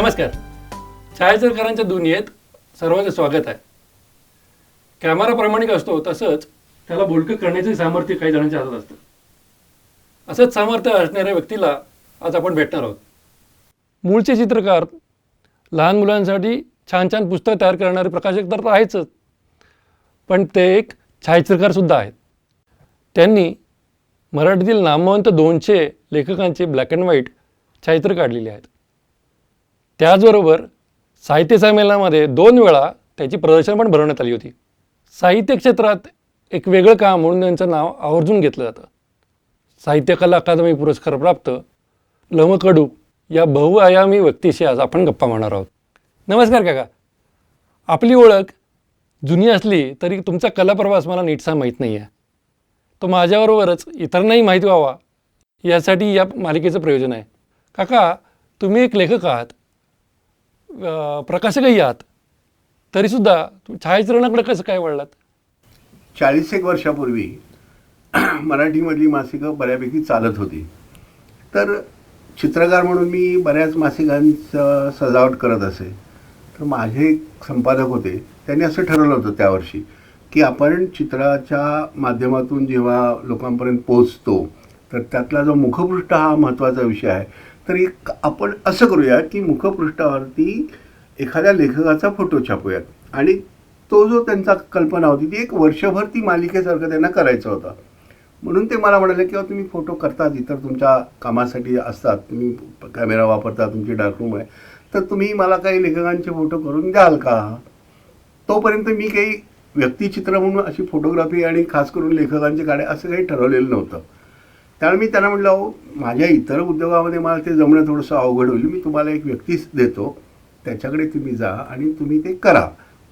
नमस्कार. छायाचित्रकारांच्या दुनियेत सर्वांचं स्वागत आहे. कॅमेरा प्रामाणिक असतो तसंच त्याला बोलकं करण्याचे सामर्थ्य काही जणांच्या हातात असतं. असंच सामर्थ्य असणाऱ्या व्यक्तीला आज आपण भेटणार आहोत. मूळचे चित्रकार लहान मुलांसाठी छान छान पुस्तक तयार करणारे प्रकाशक तर आहेच. पण ते एक छायाचित्रकारसुद्धा आहेत. त्यांनी मराठीतील नामवंत दोनशे लेखकांचे ब्लॅक अँड व्हाईट छायाचित्र काढलेले आहेत. त्याचबरोबर साहित्य संमेलनामध्ये दोन वेळा त्याची प्रदर्शन पण भरवण्यात आली होती. साहित्य क्षेत्रात एक वेगळं काम म्हणून त्यांचं नाव आवर्जून घेतलं जातं. साहित्य कला अकादमी पुरस्कार प्राप्त लमकडू या बहुआयामी व्यक्तीशी आज आपण गप्पा मारणार आहोत. नमस्कार काका. आपली ओळख जुनी असली तरी तुमचा कला प्रवास मला नीटसा माहीत नाही आहे तो माझ्याबरोबरच इतरांनाही माहीत व्हावा यासाठी या मालिकेचं प्रयोजन आहे. काका तुम्ही एक लेखक आहात. प्रकाशकही आहात. तरीसुद्धा छायाचित्रणाकडे कसं काय वळलात? चाळीस एक वर्षापूर्वी मराठीमधली मासिकं बऱ्यापैकी चालत होती. तर चित्रकार म्हणून मी बऱ्याच मासिकांचं सजावट करत असे. तर माझे एक संपादक होते त्यांनी असं ठरवलं होतं त्यावर्षी की आपण चित्राच्या माध्यमातून जेव्हा लोकांपर्यंत पोचतो तर त्यातला जो मुखपृष्ठ हा महत्त्वाचा विषय आहे. तर एक आपण असं करूया की मुखपृष्ठावरती एखाद्या लेखकाचा फोटो छापूयात. आणि तो जो त्यांचा कल्पना होती ती एक वर्षभर ती मालिकेसारखं त्यांना करायचा होता. म्हणून ते मला म्हणाले किंवा तुम्ही फोटो करतात इतर तुमच्या कामासाठी असतात. तुम्ही कॅमेरा वापरता तुमची डार्करूम आहे. तर तुम्ही मला काही लेखकांचे फोटो करून द्याल का? तोपर्यंत मी काही व्यक्तिचित्र म्हणून अशी फोटोग्राफी आणि खास करून लेखकांचे काढे असं काही ठरवलेलं नव्हतं. त्यामुळे मी त्यांना म्हटलं अहो माझ्या इतर उद्योगामध्ये मला ते जमणं थोडंसं अवघड होईल. मी तुम्हाला एक व्यक्तीच देतो. त्याच्याकडे तुम्ही जा आणि तुम्ही ते करा.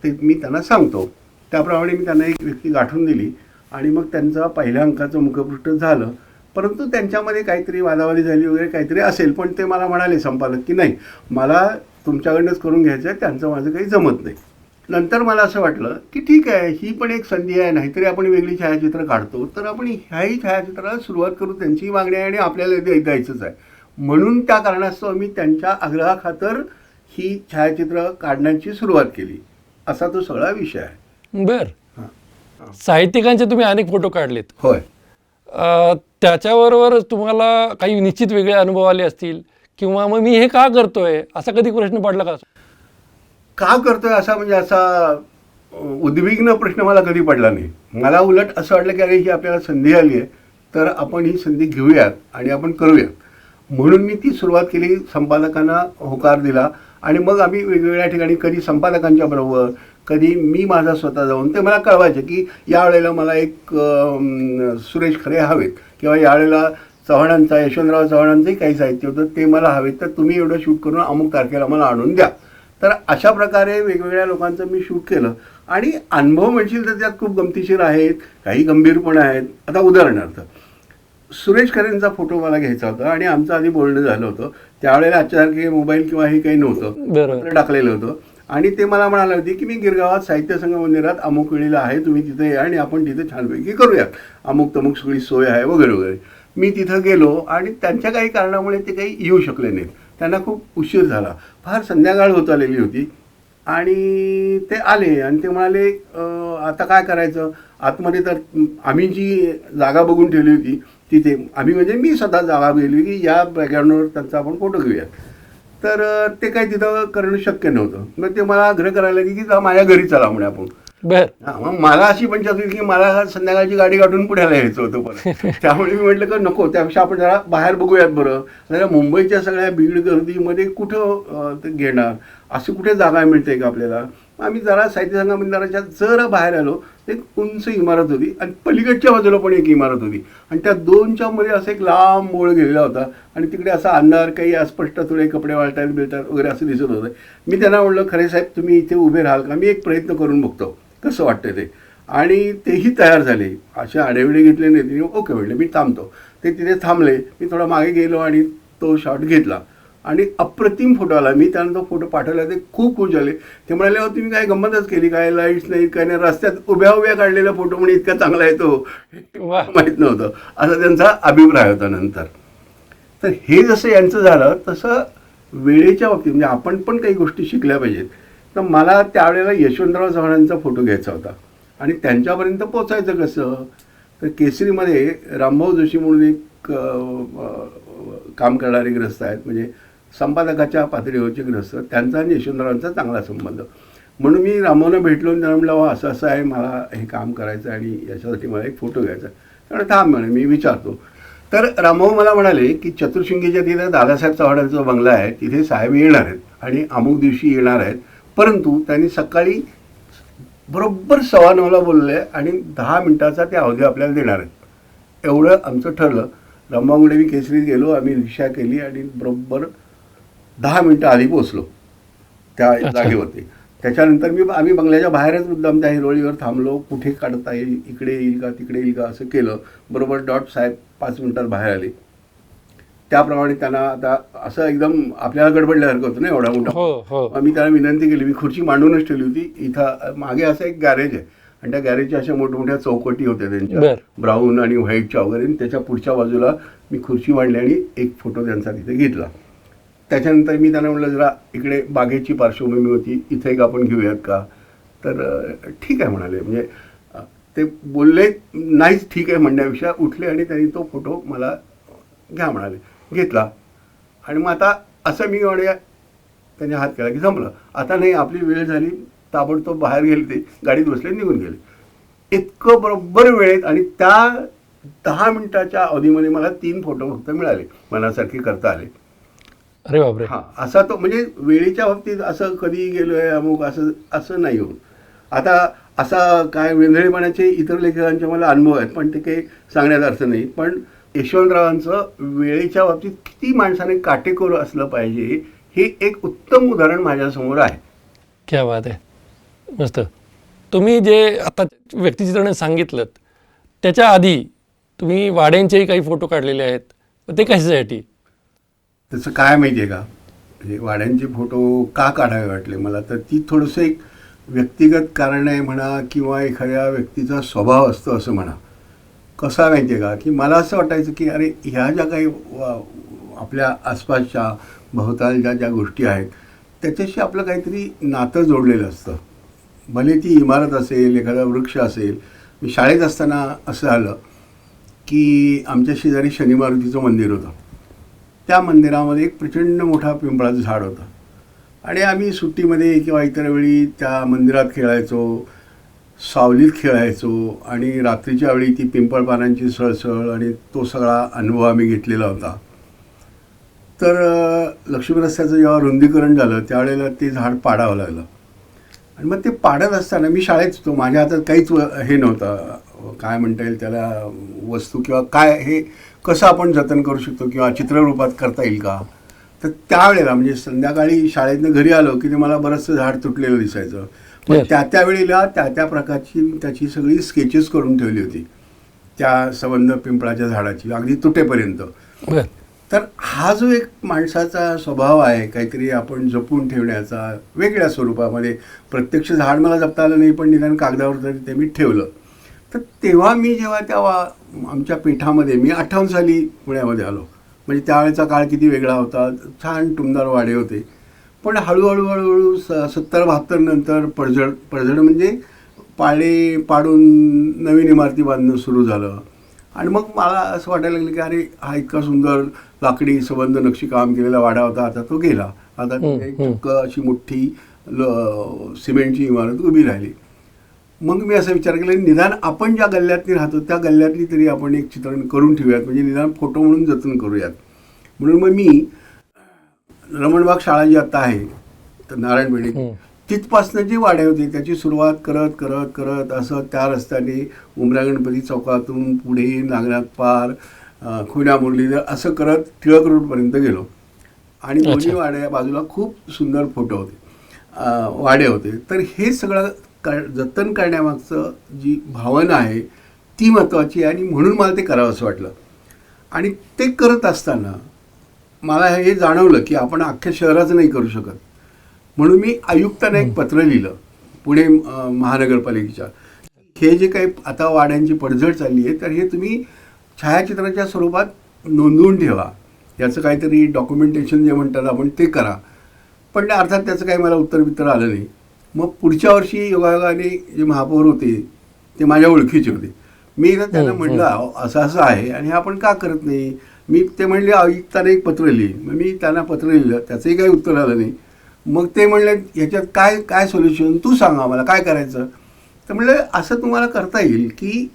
ते मी त्यांना सांगतो. त्याप्रमाणे मी त्यांना एक व्यक्ती गाठून दिली आणि मग त्यांचा पहिल्या अंकाचं मुखपृष्ठ झालं. परंतु त्यांच्यामध्ये काहीतरी वादावादी झाली वगैरे काहीतरी असेल पण ते मला म्हणाले संपादक की नाही मला तुमच्याकडनंच करून घ्यायचं आहे. त्यांचं माझं काही जमत नाही. नंतर मला असं वाटलं की ठीक आहे ही पण एक संधी आहे नाहीतरी आपण वेगळी छायाचित्र काढतो. तर आपण ह्याही छायाचित्राला सुरुवात करू त्यांची मागणी आहे आणि आपल्याला द्याय- द्यायचंच आहे. म्हणून त्या कारणास्तव मी त्यांच्या आग्रहाखातर ही छायाचित्र काढण्याची सुरुवात केली. असा तो सगळा विषय आहे. बर. हां. साहित्यिकांचे तुम्ही अनेक फोटो काढलेत. होय. त्याच्याबरोबर तुम्हाला काही निश्चित वेगळे अनुभव आले असतील किंवा मग मी हे का करतोय असा कधी प्रश्न पडला का? का करतोय असा म्हणजे असा उद्विग्न प्रश्न मला कधी पडला नाही. मला उलट असं वाटलं की अरे ही आपल्याला संधी आली आहे तर आपण ही संधी घेऊयात आणि आपण करूयात. म्हणून मी ती सुरुवात केली संपादकांना होकार दिला आणि मग आम्ही वेगवेगळ्या ठिकाणी कधी संपादकांच्या बरोबर कधी मी माझा स्वतः जाऊन ते मला कळवायचे की यावेळेला मला एक सुरेश खरे हवेत किंवा यावेळेला चव्हाणांचा यशवंतराव चव्हाणांचंही काही साहित्य होतं ते मला हवेत तर तुम्ही एवढं शूट करून अमुक तारखेला मला आणून द्या. तर अशा प्रकारे वेगवेगळ्या लोकांचं मी शूट केलं. आणि अनुभव म्हणशील तर त्यात खूप गमतीशीर आहेत काही गंभीर पण आहेत. आता उदाहरणार्थ सुरेश खरेंचा फोटो मला घ्यायचा होता आणि आमचं आधी बोलणं झालं होतं. त्यावेळेला आजच्यासारखे मोबाईल किंवा हे काही नव्हतं. टाकलेलं होतं. आणि ते मला म्हणाले होते की मी गिरगावात साहित्य संघ मंदिरात अमुक वेळेला आहे तुम्ही तिथे या आणि आपण तिथे छानपैकी करूयात. अमुक तमुक सगळी सोय आहे वगैरे वगैरे. मी तिथं गेलो आणि त्यांच्या काही कारणामुळे ते काही येऊ शकले नाहीत. त्यांना खूप उशीर झाला. फार संध्याकाळ होत आलेली होती. आणि ते आले आणि ते म्हणाले आता काय करायचं? आतमध्ये तर आम्ही जी जागा बघून ठेवली होती तिथे आम्ही म्हणजे मी स्वतः जागा गेली की या बॅकग्राऊंडवर त्यांचा आपण फोटो घेऊयात. तर ते काही तिथं करणं शक्य नव्हतं. मग ते मला आग्रह करायला लागले की जा माझ्या घरी चला म्हणे आपण. बर. हा, मग मला अशी पंचायत होती की मला संध्याकाळची गाडी गाठून पुण्याला यायचं होतं परत. त्यामुळे मी म्हटलं की नको त्यापेक्षा आपण जरा बाहेर बघूयात बरं. जरा मुंबईच्या सगळ्या भीड गर्दीमध्ये कुठं अं, ते घेणार? अशी कुठे जागा मिळते का आपल्याला? आम्ही जरा साहित्य संघ मंदिराच्या जरा बाहेर आलो. एक उंच इमारत होती आणि पलीकडच्या बाजूला पण एक इमारत होती. आणि त्या दोनच्या मध्ये असं एक लांब मोळ गेलेला होता. आणि तिकडे असा अंधार काही अस्पष्ट थोडे कपडे वाळतात बिळतात वगैरे असं दिसत होतं. मी त्यांना म्हटलं खरे साहेब तुम्ही इथे उभे राहाल का? मी एक प्रयत्न करून बघतो. कसं वाटतं ते? आणि तेही तयार झाले. अशा आडेविडे घेतले नाही. तिने ओके म्हटले मी थांबतो. ते तिथे थांबले. मी थोडा मागे गेलो आणि तो शॉट घेतला. आणि अप्रतिम फोटो आला. मी त्यांना तो फोटो पाठवला. ते खूप खुश झाले. ते म्हणाले "अहो, तुम्ही काय गंमतच केली? काय लाईट्स नाही काय नाही. रस्त्यात उभ्या उभ्या काढलेला फोटो म्हणजे इतका चांगला आहे तो. वा. माहीत नव्हतं. असा त्यांचा अभिप्राय होता नंतर. तर हे जसं यांचं झालं तसं वेळेच्या बाबतीत म्हणजे आपण पण काही गोष्टी शिकल्या पाहिजेत. तर मला त्यावेळेला यशवंतराव चव्हाणांचा फोटो घ्यायचा होता. आणि त्यांच्यापर्यंत पोचायचं कसं? तर केसरीमध्ये रामभाऊ जोशी म्हणून एक काम करणारे ग्रस्त आहेत. म्हणजे संपादकाच्या पातळीवरचे ग्रस्त. त्यांचा आणि यशवंतरावांचा चांगला संबंध. म्हणून मी रामभाऊला भेटलो आणि त्यांना म्हटलं "वा, असं असं आहे. मला हे काम करायचं आहे आणि याच्यासाठी मला एक फोटो घ्यायचा आहे." त्यामुळे थांब म्हणे मी विचारतो. तर रामभाऊ मला म्हणाले की चतुर्शिंगीच्या तिथे दादासाहेब चव्हाणांचा बंगला आहे. तिथे साहेब येणार आहेत आणि अमुक दिवशी येणार आहेत. परंतु त्यांनी सकाळी बरोबर सव्वा नऊला बोलले आणि दहा मिनिटाचा ते अवधी आपल्याला देणार आहेत. एवढं आमचं ठरलं. रंबामुळे मी केसरीत गेलो आम्ही रिक्षा केली आणि बरोबर दहा मिनटं आधी पोचलो त्या. जागेवरती. त्याच्यानंतर मी आम्ही बंगल्याच्या बाहेरच मुद्दाम त्या हिरोळीवर थांबलो. कुठे काढता येईल इकडे येईल का तिकडे येईल का असं केलं. बरोबर डॉट साहेब पाच मिनिटात बाहेर आले. त्याप्रमाणे त्यांना आता असं एकदम आपल्याला गडबडल्यासारखं होतं ना एवढा मोठा. हो हो. मी त्याला विनंती केली मी खुर्ची मांडूनच ठेवली होती. इथं मागे असं एक गॅरेज आहे. आणि त्या गॅरेजच्या अशा मोठमोठ्या चौकटी होत्या त्यांच्या. बर. ब्राऊन आणि व्हाईटच्या वगैरे. आणि त्याच्या पुढच्या बाजूला मी खुर्ची मांडली आणि एक फोटो त्यांचा तिथे घेतला. त्याच्यानंतर मी त्यांना म्हटलं जरा इकडे बागेची पार्श्वभूमी होती. इथे एक आपण घेऊयात का? तर ठीक आहे म्हणाले. म्हणजे ते बोलले नाहीच ठीक आहे म्हणण्यापेक्षा उठले आणि त्यांनी तो फोटो मला घ्या म्हणाले. घेतला. आणि मग आता असं मी म्हणे त्याने हात केला की संपलं. आता नाही आपली वेळ झाली ताबडतोब बाहेर गेले ते गाडीत बसले निघून गेले. इतकं बरोबर वेळेत आणि त्या दहा मिनिटाच्या अवधीमध्ये मला तीन फोटो फक्त मिळाले मनासारखे करता आले. अरे बापरे. हा असा तो म्हणजे वेळेच्या बाबतीत असं कधी गेलोय अमुक असं असं नाही होत. आता असा काय वेंधळेपणाचे इतर लेखकांचे मला अनुभव आहेत पण ते काही सांगण्याचा अर्थ नाही. पण यशवंतरावांचं वेळेच्या बाबतीत किती माणसाने काटेकोर असलं पाहिजे हे एक उत्तम उदाहरण माझ्यासमोर आहे. क्या बात आहे. मस्त. तुम्ही जे आता व्यक्तिचित्रण सांगितलं त्याच्या आधी तुम्ही वाड्यांचेही काही फोटो काढलेले आहेत ते कशासाठी? त्याचं काय माहिती आहे का? म्हणजे वाड्यांचे फोटो का काढावे वाटले? मला तर ती थोडंसं एक व्यक्तिगत कारण आहे म्हणा किंवा एखाद्या व्यक्तीचा स्वभाव असतो असं म्हणा. कसा माहिती आहे का? की मला असं वाटायचं की अरे ह्या ज्या काही आपल्या आसपासच्या भोवतालच्या ज्या गोष्टी आहेत त्याच्याशी आपलं काहीतरी नातं जोडलेलं असतं. भले ती इमारत असेल एखादा वृक्ष असेल मी शाळेत असताना असं झालं की आमच्या शेजारी शनिमारुतीचं मंदिर होतं. त्या मंदिरामध्ये एक प्रचंड मोठा पिंपळाचं झाड होतं. आणि आम्ही सुट्टीमध्ये किंवा इतर वेळी त्या मंदिरात खेळायचो. सावलीत खेळायचो आणि रात्रीच्या वेळी ती पिंपळ पानांची सळसळ आणि तो सगळा अनुभव आम्ही घेतलेला होता. तर लक्ष्मी रस्त्याचं जेव्हा रुंदीकरण झालं त्यावेळेला ते झाड पाडावं लागलं. आणि मग ते पाडत असताना मी शाळेत होतो. माझ्या हातात काहीच व- हे नव्हतं. काय म्हणता येईल त्याला वस्तू किंवा काय हे कसं आपण जतन करू शकतो किंवा चित्ररूपात करता येईल का? तर त्यावेळेला म्हणजे संध्याकाळी शाळेतनं घरी आलो की ते मला बरंचसं झाड तुटलेलं दिसायचं. पण. त्या त्या वेळेला त्या त्या प्रकारची त्याची सगळी स्केचेस करून ठेवली होती. त्या संबंध पिंपळाच्या झाडाची अगदी तुटेपर्यंत. तर हा जो एक माणसाचा स्वभाव आहे काहीतरी आपण जपून ठेवण्याचा वेगळ्या स्वरूपामध्ये प्रत्यक्ष झाड मला जपता आलं नाही पण निदान कागदावर तरी ते मी ठेवलं तर तेव्हा मी जेव्हा त्या आमच्या पीठामध्ये मी अठ्ठावन्न साली पुण्यामध्ये आलो. म्हणजे त्यावेळेचा काळ किती वेगळा होता. छान टुमदार वाडे होते. पण हळूहळू हळूहळू स सत्तर बहात्तर नंतर पडझड पडझड म्हणजे पाळे पाडून नवीन इमारती बांधणं सुरू झालं. आणि मग मला असं वाटायला लागलं की अरे हा इतका सुंदर लाकडी संबंध नक्षीकाम केलेला वाडा होता आता तो गेला. आता एक अशी मोठी ल सिमेंटची इमारत उभी राहिली. मग मी असा विचार केला निदान आपण ज्या गल्ल्यातनी राहतो त्या गल्ल्यातली तरी आपण एक चित्रण करून ठेवूयात. म्हणजे निदान फोटो म्हणून जतन करूयात. म्हणून मग मी रमणबाग शाळा जी आता आहे तर नारायणपेठेत हम्म. तिथपासनं जी वाड्या होती त्याची सुरुवात करत करत करत असं त्या रस्त्याने उमरा गणपती चौकातून पुढे नागनाथ पार खुना मुरलीधर असं करत टिळक रोडपर्यंत गेलो आणि दोन्ही. वाड्या बाजूला खूप सुंदर फोटो होते वाडे होते तर हे सगळं कर जतन करण्यामागचं जी भावना आहे ती महत्त्वाची आहे आणि म्हणून मला ते करावं असं वाटलं आणि ते करत असताना मला हे जाणवलं की आपण अख्ख्या शहराचं नाही करू शकत. म्हणून मी आयुक्तांना एक पत्र लिहिलं पुणे महानगरपालिकेच्या. हे जे काही आता वाड्यांची पडझड चालली आहे तर हे तुम्ही छायाचित्राच्या स्वरूपात नोंदवून ठेवा. याचं काहीतरी डॉक्युमेंटेशन जे म्हणतात आपण ते करा. पण अर्थात त्याचं काही मला उत्तर बित्तर आलं नाही. मग पुढच्या वर्षी योगायोगाने जे महापौर होते ते माझ्या ओळखीचे होते. मी एकदा त्यांना म्हटलं "अहो, असं असं आहे आणि हे आपण का करत नाही? मी ते म्हणले आयुक्ताने एक पत्र लिहिले. मग मी त्यांना पत्र लिहिलं. त्याचंही काही उत्तर आलं नाही. मग ते म्हणले ह्याच्यात काय काय सोल्युशन तू सांग आम्हाला काय करायचं? तर म्हणलं असं तुम्हाला करता येईल की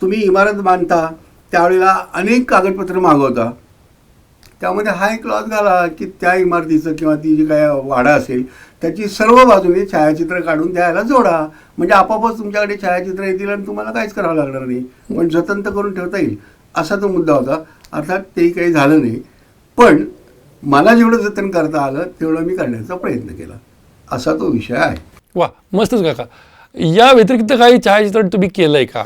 तुम्ही इमारत बांधता त्यावेळेला अनेक कागदपत्र मागवता. त्यामध्ये हा एक क्लॉज झाला की त्या इमारतीचं किंवा ती जी काय वाडा असेल त्याची सर्व बाजूने छायाचित्र काढून द्यायला जोडा. म्हणजे आपोआपच तुमच्याकडे छायाचित्र येतील आणि तुम्हाला काहीच करावं लागणार नाही. पण जतन तर करून ठेवता येईल. असा तो मुद्दा होता. अर्थात तेही काही झालं नाही. पण मला जेवढं जतन करता आलं तेवढं मी करण्याचा प्रयत्न केला. असा तो विषय आहे. वा मस्तच काका. या व्यतिरिक्त काही छायाचित्रण तुम्ही केलंय का?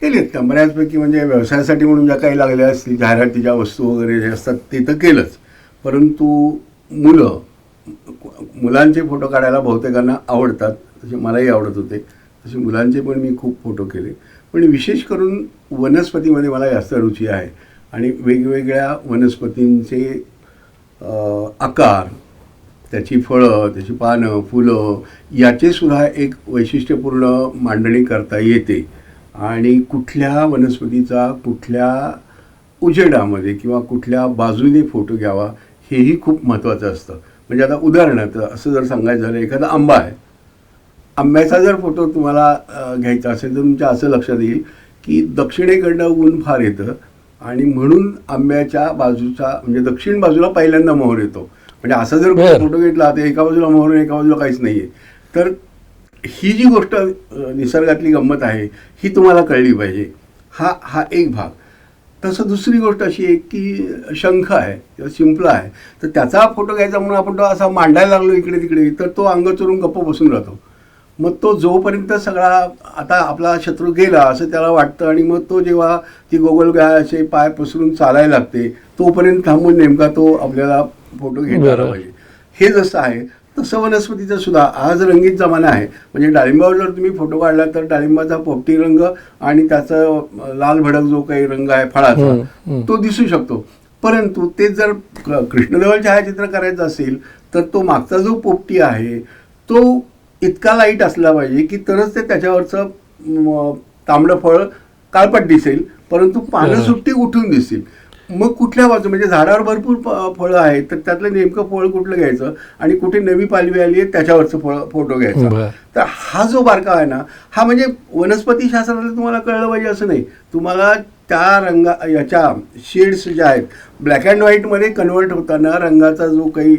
केलेत का? बऱ्याचपैकी म्हणजे व्यवसायासाठी म्हणून ज्या काही लागल्या असतील जाहिरातीच्या वस्तू वगैरे जे असतात ते तर केलंच. परंतु मुलं मुलांचे फोटो काढायला बहुतेकांना आवडतात. तसे मलाही आवडत होते. तसे मुलांचे पण मी खूप फोटो केले. पण विशेष करून वनस्पतीमध्ये मला जास्त रुची आहे. आणि वेगवेगळ्या वनस्पतींचे आकार त्याची फळं त्याची पानं फुलं याचे सुद्धा एक वैशिष्ट्यपूर्ण मांडणी करता येते. आणि कुठल्या वनस्पतीचा कुठल्या उजेडामध्ये किंवा कुठल्या बाजूने फोटो घ्यावा हेही खूप महत्त्वाचं असतं. म्हणजे आता उदाहरणार्थ असं जर सांगायचं झालं एखादा आंबा आहे. आंब्याचा जर फोटो तुम्हाला घ्यायचा असेल तर तुमच्या असं लक्षात येईल की दक्षिणेकडनं ऊन फार येतं आणि म्हणून आंब्याच्या बाजूचा म्हणजे दक्षिण बाजूला पहिल्यांदा मोहर येतो. म्हणजे असा जर. फोटो घेतला तर एका बाजूला मोहर एका बाजूला काहीच नाही आहे तर ही जी गोष्ट निसर्गातली गंमत आहे ही तुम्हाला कळली पाहिजे. हा हा एक भाग. तसं दुसरी गोष्ट अशी आहे की शंख आहे किंवा शिंपला आहे तर त्याचा फोटो घ्यायचा म्हणून आपण तो असा मांडायला लागलो इकडे तिकडे तर तो अंग चोरून गप्प बसून राहतो. मग तो जोपर्यंत सगळा आता आपला शत्रू गेला असं त्याला वाटतं आणि मग तो जेव्हा ती गोगलगाय असे पाय पसरून चालायला लागते तोपर्यंत थांबून नेमका तो आपल्याला फोटो घेतला बरोबर. पाहिजे हे जसं आहे तसं वनस्पतीचं सुद्धा आज रंगीत जमाना आहे म्हणजे डाळिंबावर जर तुम्ही फोटो काढला तर डाळिंबाचा पोपटी रंग आणि त्याचा लाल भडक जो काही रंग आहे फळाचा. तो दिसू शकतो परंतु ते जर कृष्णदेवल छायाचित्र करायचं असेल तर तो मागचा जो पोपटी आहे तो इतका लाइट असला पाहिजे की तरच ते त्याच्यावरचं तांबडं फळ काळपट दिसेल परंतु पानं. सुट्टी उठून दिसतील मग कुठल्या बाजू म्हणजे झाडावर भरपूर फळं आहेत तर त्यातलं नेमकं फळ कुठलं घ्यायचं आणि कुठे नवी पालवी आली आहे त्याच्यावरचं फळ फोटो घ्यायचा. तर हा जो बारका आहे ना हा म्हणजे वनस्पती शास्त्रातलं तुम्हाला कळलं पाहिजे असं नाही तुम्हाला त्या रंगा याच्या शेड्स ज्या आहेत ब्लॅक अँड व्हाईटमध्ये कन्वर्ट होताना रंगाचा जो काही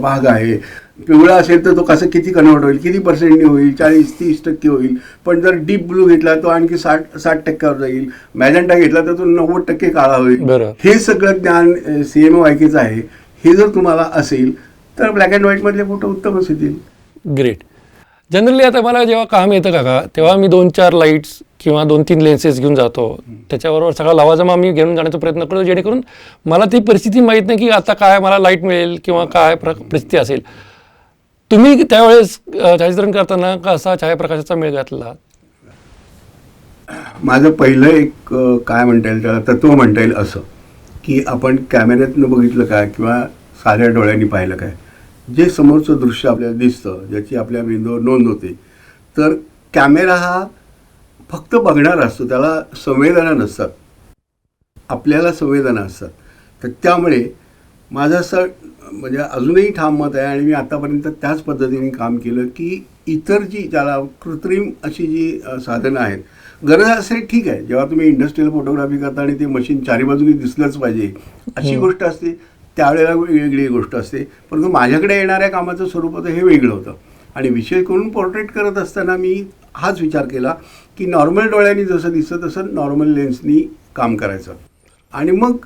भाग आहे पिवळा असेल तर तो कसं किती कन्वर्ट होईल? किती पर्सेंटने होईल? चाळीस तीस टक्के होईल. पण जर डीप ब्लू घेतला तो आणखी साठ साठ टक्क्यावर जाईल. मॅजेंटा घेतला तर तो नव्वद टक्के काळा होईल. बरं. हे सगळं ज्ञान सी एम वायकेचं आहे. हे जर तुम्हाला असेल तर ब्लॅक अँड व्हाईटमधले फोटो उत्तमच येतील. ग्रेट जनरली आता मला जेव्हा काम येतं काका तेव्हा मी दोन चार लाईट्स किंवा दोन तीन लेन्सेस घेऊन जातो. त्याच्याबरोबर सगळा लवाजमा मी घेऊन जाण्याचा प्रयत्न करतो जेणेकरून मला ती परिस्थिती माहीत नाही की आता काय मला लाइट मिळेल किंवा काय प्र परिस्थिती असेल. तुम्ही त्यावेळेस छायाचित्रण करताना कसा छायाप्रकाशाचा मेळ घातला? माझं पहिलं एक काय म्हणता येईल त्याला तत्व म्हणता येईल असं की आपण कॅमेऱ्यातनं बघितलं काय किंवा साध्या डोळ्यांनी पाहिलं काय. जे समोरचं दृश्य आपल्याला दिसतं ज्याची आपल्या मेंदूवर नोंद होते तर कॅमेरा हा फक्त बघणारा असतो त्याला संवेदना नसतात. आपल्याला संवेदना असतात. तर त्यामुळे माझं असं म्हणजे अजूनही ठाम मत आहे आणि मी आतापर्यंत त्याच पद्धतीने काम केलं की इतर जी ज्याला कृत्रिम अशी जी साधनं आहेत गरज असेल ठीक आहे. जेव्हा तुम्ही इंडस्ट्रियल फोटोग्राफी करता आणि ते मशीन चारी बाजूनी दिसलंच पाहिजे अशी हम्म. गोष्ट असते. त्यावेळेला वेगळी गोष्ट असते. परंतु माझ्याकडे येणाऱ्या कामाचं स्वरूप होतं हे वेगळं होतं. आणि विशेष करून पोर्ट्रेट करत असताना मी हाच विचार केला की नॉर्मल डोळ्यांनी जसं दिसतं तसं नॉर्मल लेन्सनी काम करायचं. आणि मग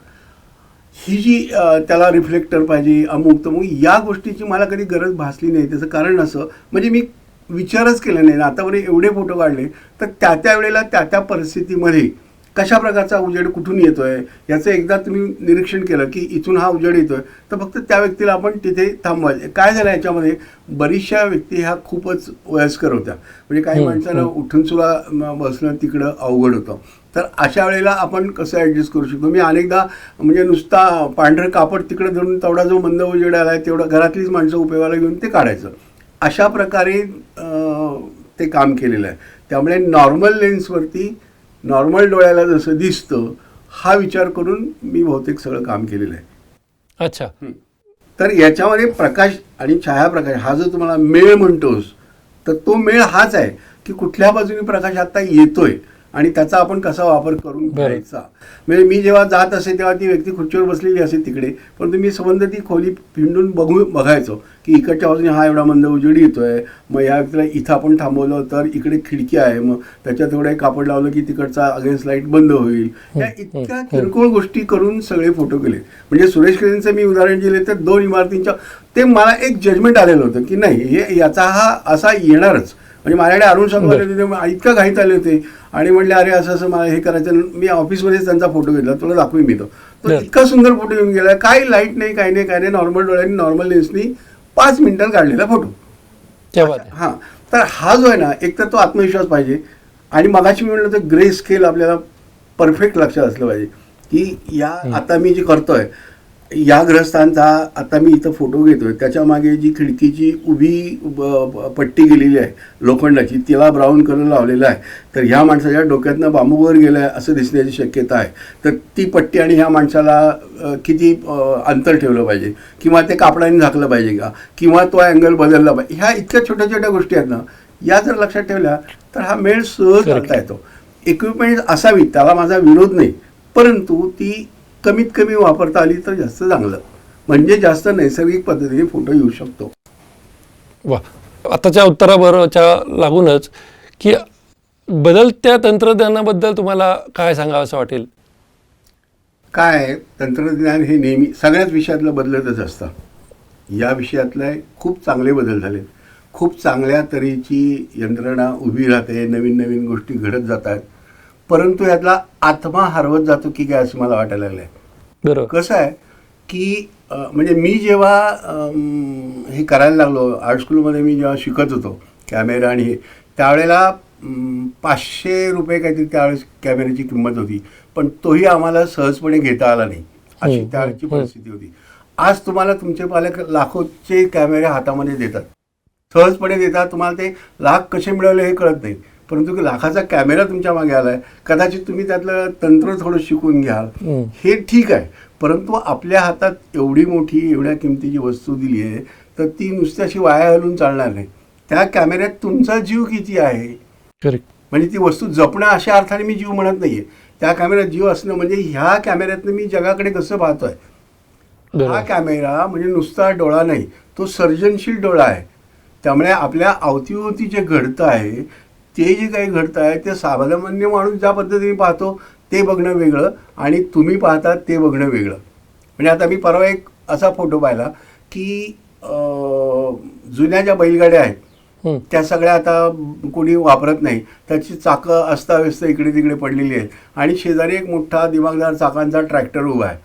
ही जी त्याला रिफ्लेक्टर पाहिजे अमुक तमुक या गोष्टीची मला कधी गरज भासली नाही. त्याचं कारण असं म्हणजे मी विचारच केला नाही. आतापर्यंत एवढे फोटो काढले तर त्या त्या वेळेला त्या त्या परिस्थितीमध्ये कशा प्रकारचा उजेड कुठून येतोय? याचं एकदा तुम्ही निरीक्षण केलं की इथून हा उजेड येतोय. तर फक्त त्या व्यक्तीला आपण तिथे थांबवायचे काय झालं याच्यामध्ये? बरीचशा व्यक्ती ह्या खूपच वयस्कर होत्या. म्हणजे काही माणसाला हम्म. उठून सुद्धा बसणं तिकडं अवघड होतं. तर अशा वेळेला आपण कसं ॲडजस्ट करू शकतो? मी अनेकदा म्हणजे नुसता पांढरं कापड तिकडे धरून तेवढा जो मंद उजेड आला आहे तेवढा घरातलीच माणसं उपयोगाला घेऊन ते काढायचं. अशा प्रकारे ते काम केलेलं आहे. त्यामुळे नॉर्मल लेन्सवरती नॉर्मल डोळ्याला जसं दिसतं हा विचार करून मी बहुतेक सगळं काम केलेलं आहे. अच्छा. तर याच्यामध्ये प्रकाश आणि छायाप्रकाश हा जो तुम्हाला मेळ म्हणतोस तर तो मेळ हाच आहे की कुठल्या बाजूने प्रकाश आता येतोय? आणि त्याचा आपण कसा वापर करून. घ्यायचा? म्हणजे मी जेव्हा जात असे तेव्हा ती व्यक्ती खुर्चीवर बसलेली असे तिकडे. परंतु मी संबंध ती खोली फिंडून बघू बघायचो की इकडच्या बाजूने हा एवढा मंद उजेड येतोय मग या व्यक्तीला इथं आपण थांबवलं तर इकडे खिडकी आहे. मग त्याच्यात एक कापड लावलं की तिकडचा अगेन्स्ट लाइट बंद होईल. या इतक्या किरकोळ गोष्टी करून सगळे फोटो केले म्हणजे सुरेश केलेंचं मी उदाहरण दिले तर दोन इमारतींच्या ते मला एक जजमेंट आलेलं होतं की नाही हे याचा हा असा येणारच. म्हणजे माझ्याकडे अरुण होते ते इतकं घाईत आले होते. आणि म्हणले अरे असं असं मला हे करायचं मी ऑफिसमध्येच त्यांचा फोटो घेतला. तुला दाखवेन मी तो. इतका सुंदर फोटो येऊन गेला. काही लाइट नाही काही नाही काही नाही. नॉर्मल डोळ्यांनी नॉर्मल लेन्सनी पाच मिनिटात काढलेला फोटो. हां. तर हा जो आहे ना एक तर तो आत्मविश्वास पाहिजे. आणि मगाशी मी म्हणलं तर ग्रे स्केल आपल्याला परफेक्ट लक्षात असलं पाहिजे. की या आता मी जे करतोय या ग्रस्तांचा आता मी इथं फोटो घेतोय. त्याच्यामागे जी खिडकीची उभी पट्टी गेलेली आहे लोखंडाची तिला ब्राऊन कलर लावलेला आहे. तर ह्या माणसाच्या डोक्यातनं बांबूवर गेलं आहे असं दिसण्याची शक्यता आहे. तर ती पट्टी आणि ह्या माणसाला किती अंतर ठेवलं पाहिजे? किंवा ते कापडाने झाकलं पाहिजे का? किंवा तो अँगल बदलला पाहिजे? ह्या इतक्या छोट्या छोट्या गोष्टी आहेत ना या जर लक्षात ठेवल्या तर हा मेळ सहज. करता येतो. इक्विपमेंट असावी त्याला माझा विरोध नाही. परंतु ती कमीत कमी वापरता आली तर जास्त चांगलं. म्हणजे जास्त नैसर्गिक पद्धतीने फोटो येऊ शकतो. वा. आताच्या उत्तराबरोबरच्या लागूनच की बदलत्या तंत्रज्ञानाबद्दल तुम्हाला काय सांगावं असं वाटेल? काय? तंत्रज्ञान हे नेहमी सगळ्याच विषयातलं बदलतच असतं. या विषयातले खूप चांगले बदल झाले खूप चांगल्या तऱ्हेची यंत्रणा उभी राहते नवीन नवीन गोष्टी घडत जात आहेत परंतु यातला आत्मा हरवत जातो की काय असं मला वाटायला लागलं आहे बरोबर कसं आहे की म्हणजे मी जेव्हा हे करायला लागलो आर्ट स्कूलमध्ये मी जेव्हा शिकत होतो कॅमेरा आणि हे त्यावेळेला पाचशे रुपये काहीतरी त्यावेळेस कॅमेऱ्याची किंमत होती पण तोही आम्हाला सहजपणे घेता आला नाही अशी त्यावेळेची. परिस्थिती होती. आज तुम्हाला तुमचे पालक लाखोचे कॅमेरे हातामध्ये देतात. सहजपणे देतात तुम्हाला ते लाख कसे मिळवले हे कळत नाही. परंतु की लाखाचा कॅमेरा तुमच्या मागे आलाय कदाचित तुम्ही त्यातलं तंत्र थोडं शिकून घ्याल. हे ठीक आहे परंतु आपल्या हातात एवढी मोठी एवढ्या किमतीची वस्तू दिली आहे तर ती नुसती अशी वाया घालून चालणार नाही. त्या कॅमेऱ्यात तुमचा जीव किती आहे? करेक्ट म्हणजे ती वस्तू जपणं अशा अर्थाने मी जीव म्हणत नाहीये. त्या कॅमेऱ्यात जीव असणं म्हणजे ह्या कॅमेऱ्यातनं मी जगाकडे कसं पाहतोय? हा कॅमेरा म्हणजे नुसता डोळा नाही तो सर्जनशील डोळा आहे. त्यामुळे आपल्या अवतीभोवती जे घडतं आहे ते जे काही घडतं आहे ते सामान्य माणूस ज्या पद्धतीने पाहतो ते बघणं वेगळं आणि तुम्ही पाहता ते बघणं वेगळं म्हणजे आता मी परवा एक असा फोटो पाहिला की जुन्या ज्या बैलगाड्या आहेत. त्या सगळ्या आता कोणी वापरत नाही त्याची चाकं अस्ताव्यस्त इकडे तिकडे पडलेली आहेत आणि शेजारी एक मोठा दिमागदार चाकांचा ट्रॅक्टर उभा आहे.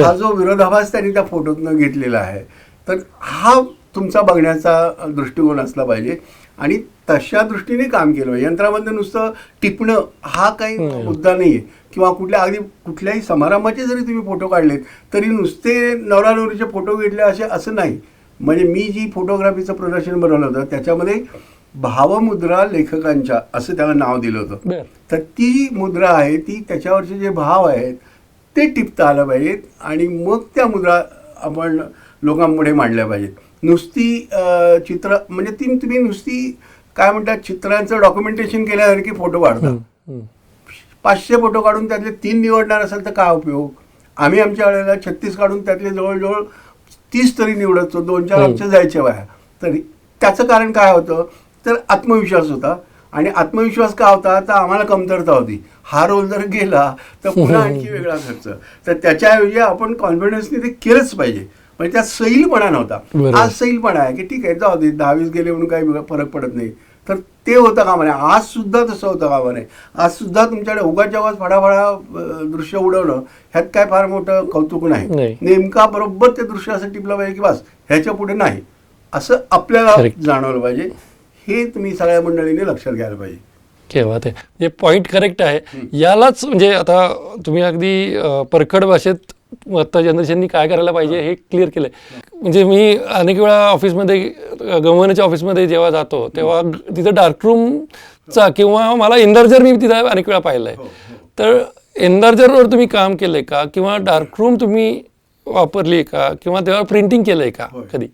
हा जो विरोधाभास त्यांनी त्या फोटोतनं घेतलेला आहे तर हा तुमचा बघण्याचा दृष्टिकोन असला पाहिजे आणि तशा दृष्टीने काम केलं. यंत्रामध्ये नुसतं टिपणं हा काही. मुद्दा नाही आहे किंवा कुठल्या अगदी कुठल्याही समारंभाचे जरी तुम्ही फोटो काढलेत तरी नुसते नवरा नवरीचे फोटो घेतले असे असं नाही. म्हणजे मी जी फोटोग्राफीचं प्रदर्शन बनवलं होतं त्याच्यामध्ये भावमुद्रा लेखकांच्या असं त्याला नाव दिलं होतं. तर ती मुद्रा आहे ती त्याच्यावरचे जे भाव आहेत ते टिपता आलं पाहिजेत आणि मग त्या मुद्रा आपण लोकांपुढे मांडल्या पाहिजेत. नुसती चित्र म्हणजे ती तुम्ही नुसती काय म्हणतात चित्रांचं डॉक्युमेंटेशन केल्यासारखी फोटो काढता. हम्म. हम्म. पाचशे फोटो काढून त्यातले तीन निवडणार असेल तर काय उपयोग? आम्ही आमच्या वेळेला छत्तीस काढून त्यातले जवळजवळ तीस तरी निवडतो दोन चार. आमच्या जायचे वया तरी त्याचं कारण काय होतं? तर आत्मविश्वास होता. आणि आत्मविश्वास का होता? तर आम्हाला कमतरता होती. हा रोल जर गेला तर पुन्हा आणखी वेगळा खर्च. तर त्याच्याऐवजी आपण कॉन्फिडन्सने ते केलंच पाहिजे. म्हणजे त्यात सैलपणा नव्हता. आज सैलपणा आहे की ठीक आहे जाऊ दे दहावीस गेले म्हणून काही फरक पडत नाही. तर ते होतं कामा नये आज सुद्धा तसं होतं कामा नये आज सुद्धा तुमच्याकडे उगाच्या आवाज फडाफडा दृश्य उडवणं ह्यात काय फार मोठं कौतुक नाही. नेमका बरोबर ते दृश्य असं टिपलं पाहिजे की बस ह्याच्या पुढे नाही. असं आपल्याला. जाणवलं पाहिजे. हे तुम्ही सगळ्या मंडळीने लक्षात घ्यायला पाहिजे. केव्हा ते म्हणजे पॉईंट करेक्ट आहे. यालाच म्हणजे आता तुम्ही अगदी परखड भाषेत आता जनरेशननी काय करायला पाहिजे हे क्लिअर केलंय. म्हणजे मी अनेक वेळा ऑफिसमध्ये गव्हर्नरच्या ऑफिसमध्ये जेव्हा जातो तेव्हा तिथं डार्क रूमचा किंवा मला इंदर्जर मी तिथं अनेक वेळा पाहिलंय. तर इंदर्जरवर तुम्ही काम केलंय का? किंवा डार्क रूम तुम्ही वापरली का? किंवा तेव्हा प्रिंटिंग केलंय का होय. कधी?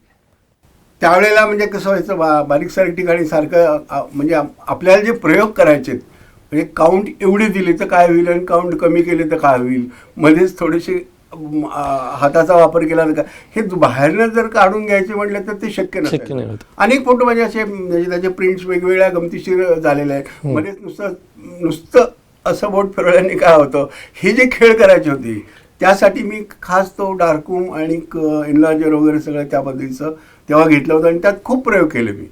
त्यावेळेला म्हणजे कसं व्हायचं बा बारीक सारीक ठिकाणी सारखं म्हणजे आप- आपल्याला जे प्रयोग करायचे म्हणजे काउंट एवढे दिले तर काय होईल आणि काउंट कमी केले तर काय होईल? मध्येच थोडेसे हाताचा वापर केला काय हे बाहेरनं जर काढून घ्यायचे म्हटलं तर ते शक्य नाही. अनेक फोटो म्हणजे असे म्हणजे त्याचे प्रिंट्स वेगवेगळ्या गमतीशीर झालेले आहेत. मध्येच नुसतं नुसतं असं बोट फिरवल्याने काय होतं? हे जे खेळ करायचे होते त्यासाठी मी खास तो डार्करूम आणि इनलार्जर वगैरे सगळं त्या पद्धतीचं तेव्हा घेतलं होतं आणि त्यात खूप प्रयोग केले मी.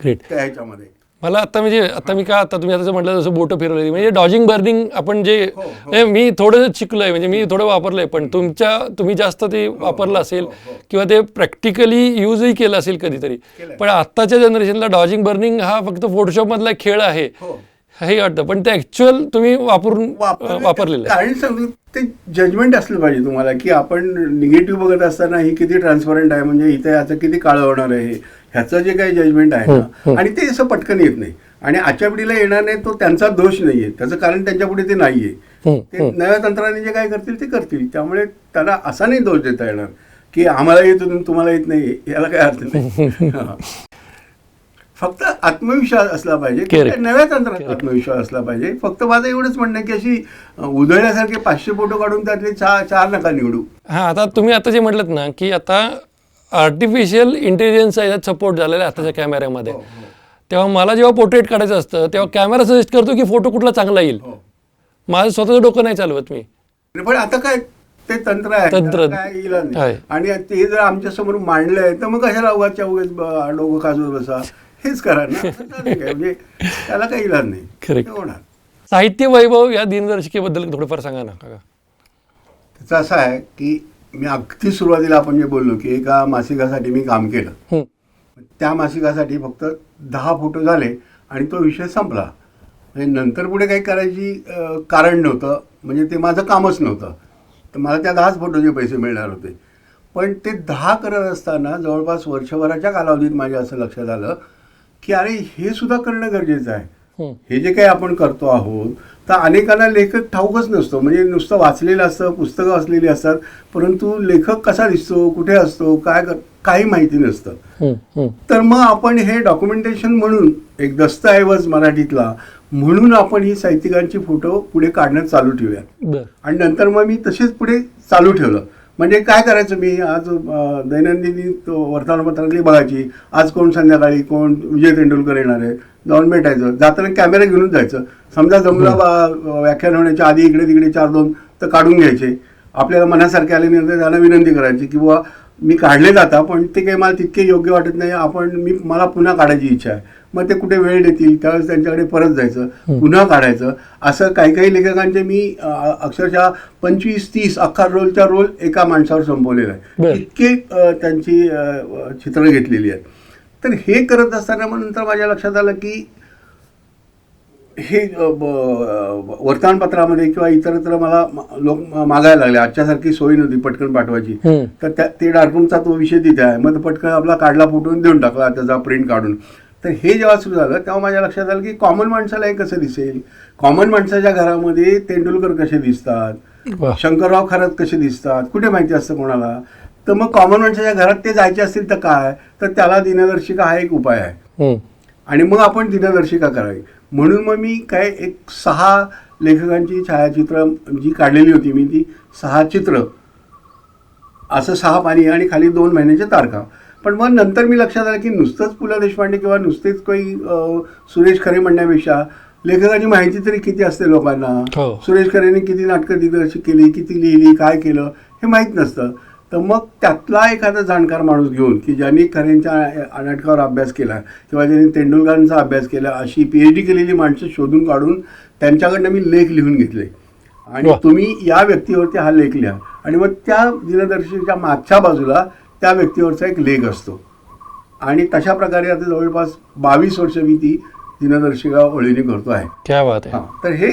ग्रेट त्या ह्याच्यामध्ये. मला आता म्हणजे आता मी का आता तुम्ही आता म्हटलं जसं बोटं फिरवली म्हणजे डॉजिंग बर्निंग आपण जे हो, हो. मी थोडं शिकलोय म्हणजे मी थोडं वापरलंय पण तुमच्या तुम्ही जास्त ते वापरलं असेल हो, हो. किंवा ते प्रॅक्टिकली यूजही केलं असेल कधीतरी. पण आत्ताच्या जनरेशनला डॉजिंग बर्निंग हा फक्त फोटोशॉप मधला एक खेळ आहे हो हे वाटतं पण ते ऍक्च्युअल तुम्ही वापरून वापरले- वापरलेलं आहे कारण सांगतो ते जजमेंट असलं पाहिजे तुम्हाला की आपण निगेटिव्ह बघत असताना ही किती ट्रान्सपरंट आहे म्हणजे इथे याचं किती काळं होणार आहे ह्याचं जे काही जजमेंट आहे ना आणि ते असं पटकन येत नाही. आणि आजच्या पिढीला येणार नाही तो त्यांचा दोष नाहीये. त्याचं कारण त्यांच्या पुढे ते नाहीये. हम्म, ते नव्या तंत्राने जे काय करतील ते करतील. त्यामुळे त्याला असा नाही दोष देता येणार की आम्हाला येतो तुम्हाला येत नाही याला काय अर्थ नाही. हा. फक्त आत्मविश्वास असला पाहिजे. नव्या तंत्रात. आत्मविश्वास असला पाहिजे. फक्त माझं एवढंच म्हणणं की अशी उधळल्यासारखे पाचशे फोटो काढून त्यातले चार चार नका निवडू. हा आता तुम्ही आता जे म्हटलं ना की आता आर्टिफिशियल इंटेलिजन्सचा याच्यात सपोर्ट झालेला आहे आताच्या कॅमेऱ्यामध्ये हो, हो. तेव्हा मला जेव्हा पोर्ट्रेट काढायचं असतं तेव्हा कॅमेरा सजेस्ट करतो की फोटो कुठला चांगला येईल. हो. माझं स्वतःचं डोकं नाही चालवत मी. पण आता काय ते तंत्र आहे. तंत्र. आणि. ते जर आमच्यासमोर मांडलंय तर मग कशाला उगाच्या उगाच डोकं काजवत बसा? हेच करा ना. म्हणजे त्याला काही इलाज नाही. ते होणार. साहित्य वैभव या दिनदर्शिकेबद्दल थोडंफार सांगा ना काका. त्याचं असं आहे की मी अगदी सुरुवातीला आपण जे बोललो की एका मासिकासाठी मी काम केलं. त्या मासिकासाठी फक्त दहा फोटो झाले आणि तो विषय संपला. म्हणजे नंतर पुढे काही करायची कारण नव्हतं. म्हणजे ते माझं कामच नव्हतं. तर मला त्या दहाच फोटोचे पैसे मिळणार होते. पण ते दहा करत असताना जवळपास वर्षभराच्या कालावधीत माझ्या असं लक्षात आलं की अरे हे सुद्धा करणं गरजेचं आहे. हे जे काही आपण करतो आहोत तर अनेकांना लेखक ठाऊकच नसतो. म्हणजे नुसतं वाचलेलं असतं पुस्तकं वाचलेली असतात परंतु लेखक कसा दिसतो कुठे असतो काय काही माहिती नसतं. तर मग आपण हे डॉक्युमेंटेशन म्हणून एक दस्तऐवज मराठीतला म्हणून आपण ही साहित्यिकांची फोटो पुढे काढणं चालू ठेवूया आणि नंतर मग मी तसेच पुढे चालू ठेवलं. म्हणजे काय करायचं मी? आज दैनंदिनी तो वर्तमानपत्रातली बघायची. आज कोण संध्याकाळी कोण विजय तेंडुलकर येणार आहे? जाऊन भेटायचं. जाताना कॅमेरा घेऊनच जायचं. समजा जमला व्याख्यान होण्याच्या आधी इकडे तिकडे चार दोन तर काढून घ्यायचे. आपल्याला मनासारखे आले नाही तर त्यांना विनंती करायची की बुवा मी काढले जाता पण ते काही मला तितके योग्य वाटत नाही. आपण मी मला पुन्हा काढायची इच्छा आहे. मग ते कुठे वेळ देतील? त्यावेळेस त्यांच्याकडे परत जायचं पुन्हा काढायचं. असं काही काही लेखकांचे मी अक्षरशः पंचवीस तीस अख्खा रोलच्या रोल एका माणसावर संपवलेला. आहे. इतके त्यांची चित्रं घेतलेली आहेत. तर हे करत असताना मग नंतर माझ्या लक्षात आलं की हे वर्तमानपत्रामध्ये किंवा इतरत्र मला लोक मागायला लागले. आजच्यासारखी सोय नव्हती पटकन पाठवायची. तर त्या ते डार्करूमचा तो विषय तिथे आहे. मग पटकन आपला काढला फोटो देऊन टाकला. त्याचा प्रिंट काढून. तर हे जेव्हा सुरू झालं तेव्हा माझ्या लक्षात आलं की कॉमन माणसाला हे कसं दिसेल? कॉमन माणसाच्या घरामध्ये तेंडुलकर कसे दिसतात? शंकरराव खरात कसे दिसतात? कुठे माहिती असतं कोणाला? तर मग कॉमन माणसाच्या घरात ते जायचे असतील तर काय? तर त्याला दिनदर्शिका हा एक उपाय आहे. हं, आणि मग आपण दिनदर्शिका करावी. म्हणून मग मी काय एक सहा लेखकांची छायाचित्र जी काढलेली होती मी ती सहा चित्र. असं सहा पाणी आणि खाली दोन महिन्याच्या तारखा. पण मग नंतर मी लक्षात आलं की नुसतंच पु ल देशपांडे किंवा नुसतेच काही सुरेश खरे म्हणण्यापेक्षा लेखकाची माहिती तरी किती असते लोकांना हो. सुरेश खरेने किती नाटकं दिग्दर्शित केली किती लिहिली काय केलं हे माहीत नसतं तर मग त्यातला एखादा जाणकार माणूस घेऊन की ज्यांनी खरेंच्या नाटकावर अभ्यास केला किंवा ज्यांनी तेंडुलकरांचा अभ्यास केला अशी पी एच डी केलेली माणसं शोधून काढून त्यांच्याकडनं मी लेख लिहून घेतले आणि. तुम्ही या व्यक्तीवरती हा लेख लिहा आणि मग त्या दिनदर्शिकेच्या मागच्या बाजूला त्या व्यक्तीवरचा एक लेख असतो. आणि तशा प्रकारे आता जवळपास बावीस वर्ष मी ती दिनदर्शिका ओळीने करतो आहे. क्या बात आहे. हा तर हे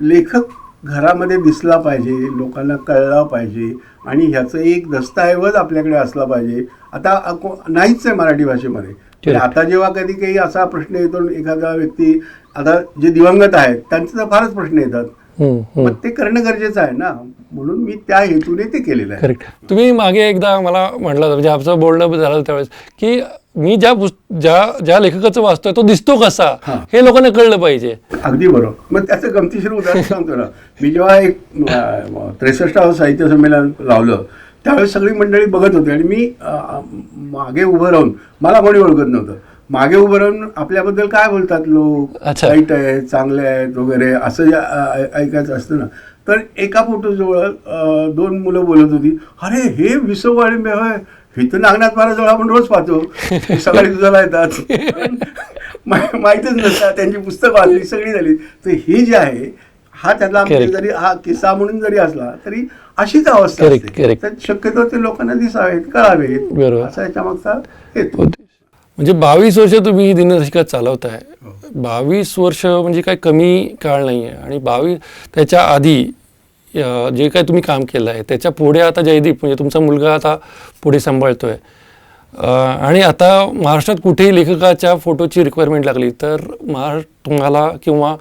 लेखक घरामध्ये दिसला पाहिजे लोकांना कळला पाहिजे आणि ह्याचं एक दस्तऐवज आपल्याकडे असला पाहिजे. आता नाहीच आहे मराठी भाषेमध्ये. Correct. आता जेव्हा कधी काही असा प्रश्न येतो एखादा व्यक्ती आता जे दिवंगत आहेत त्यांचे तर फारच प्रश्न येतात. मग ते करणं गरजेचं आहे ना. म्हणून मी त्या हेतूने ते केलेलं आहे. करेक्ट तुम्ही मागे एकदा मला म्हटलं म्हणजे आमचं बोलणं झालं त्यावेळेस की मी ज्या ज्या ज्या लेखकाचं वाचतोय तो दिसतो कसा? हा. हे लोकांना कळलं पाहिजे. अगदी बरोबर. मग त्याचं गमतीशीर उदाहरण सांगतो ना. मी जेव्हा एक त्रेसष्टावं साहित्य संमेलन लावलं त्यावेळेस सगळी मंडळी बघत होती आणि मी मागे उभं राहून मला कोणी ओळखत नव्हतं. मागे उभं राहून आपल्याबद्दल काय बोलतात लोक? अच्छा. वाईट आहेत चांगले आहेत वगैरे असं जे अ, ऐकायचं असतं ना. तर एका फोटोजवळ अ, दोन मुलं बोलत होती अरे हे विसव वाळिंबे होय हे तर नागनाथ महाराजवळ आपण रोज पाहतो. सकाळी तुझ्याला येतात. मा- माहीतच नसतात त्यांची पुस्तकं वाचली सगळी झाली. तर हे जे आहे हा त्यातला आमच्या Correct. जरी हा किस्सा म्हणून जरी असला तरी अशीच अवस्था Correct, असते. correct. तर शक्यतो ते लोकांना दिसावेत कळावेत. बरोबर. असा याच्या मागचा हेतू म्हणजे बावीस वर्ष तुम्ही ही दिनदर्शिका चालवताय. बावीस वर्ष म्हणजे काय कमी काळ नाही आहे आणि बावीस त्याच्या आधी जे काय तुम्ही काम केलं आहे त्याच्या पुढे आता जयदीप म्हणजे तुमचा मुलगा आता पुढे सांभाळतोय. अ, आणि आता महाराष्ट्रात कुठेही लेखकाच्या फोटोची रिक्वायरमेंट लागली तर महाराष्ट्र तुम्हाला किंवा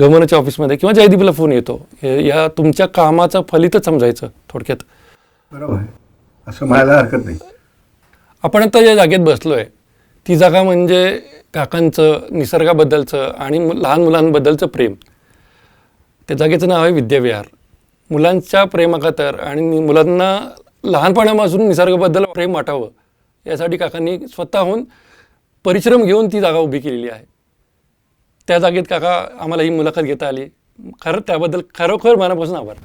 गव्हर्नरच्या ऑफिसमध्ये किंवा जयदीपला फोन येतो. हे- या तुमच्या कामाचं फलितच समजायचं थोडक्यात. बरोबर आहे. असं म्हणायला हरकत नाही. आपण आता ज्या जागेत बसलो आहे ती जागा म्हणजे काकांचं निसर्गाबद्दलचं आणि लहान मुलांबद्दलचं प्रेम. त्या जागेचं नाव आहे विद्याविहार. मुलांच्या प्रेमाखातर आणि मुलांना लहानपणापासून निसर्गाबद्दल प्रेम वाटावं यासाठी काकांनी स्वतःहून परिश्रम घेऊन ती जागा उभी केलेली आहे. त्या जागेत काका आम्हाला ही मुलाखत घेता आली. खरं त्याबद्दल खरोखर मनापासून आभार.